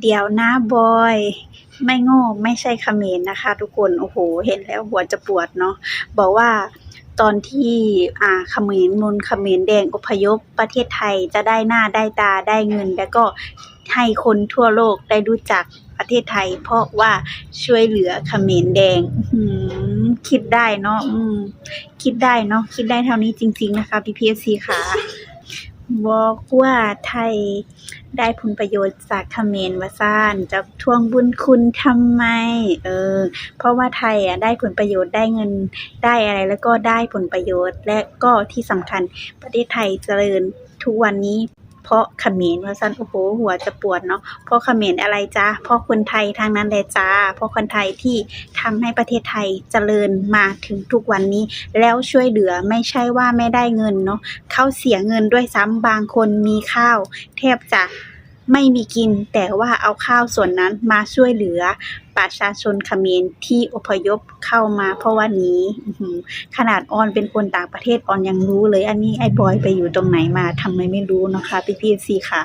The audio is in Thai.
เดี๋ยวนะบอย ไม่โง่ไม่ใช่เขมรนะคะ ทุกคนโอ้โห เห็นแล้วหัวจะปวดเนาะบอกว่าตอนที่อ่าเขมรมนเขมรแดงอพยพประเทศไทยจะได้หน้าได้ตาได้เงิน แล้วก็ให้คนทั่วโลกได้รู้จักประเทศไทย เพราะว่าช่วยเหลือเขมรแดงอืคิดได้เนาะอืคิดได้เนาะคิดได้เท่านี้จริง ๆ นะคะพี่พีเอฟซีค่ะ บอกว่าไทยได้ผลประโยชน์จากเขมรว่าซ่าน จะทวงบุญคุณทำไม เออ เพราะว่าไทยอะได้ผลประโยชน์ได้เงินได้อะไรแล้วก็ได้ผลประโยชน์ และก็ที่สำคัญประเทศไทยเจริญทุกวันนี้ เพราะเขมรว่าสั้นโอ้โหหัวจะปวดเนาะเพราะเขมรอะไรจ้าเพราะคนไทยทางนั้นเลยจ้าเพราะคนไทยที่ทำให้ประเทศไทยเจริญมาถึงทุกวันนี้ แล้วช่วยเหลือไม่ใช่ว่าไม่ได้เงินเนาะเขาเสียเงินด้วยซ้ำบางคนมีข้าว แทบจะ ไม่มีกิน แต่ว่าเอาข้าวส่วนนั้นมาช่วยเหลือประชาชนเขมรที่อพยพเข้ามาเพราะว่านี้ ขนาดออนเป็นคนต่างประเทศออนยังรู้เลย อันนี้ไอ้บอยไปอยู่ตรงไหนมาทำไมไม่รู้นะคะพี่พี่สี่ขา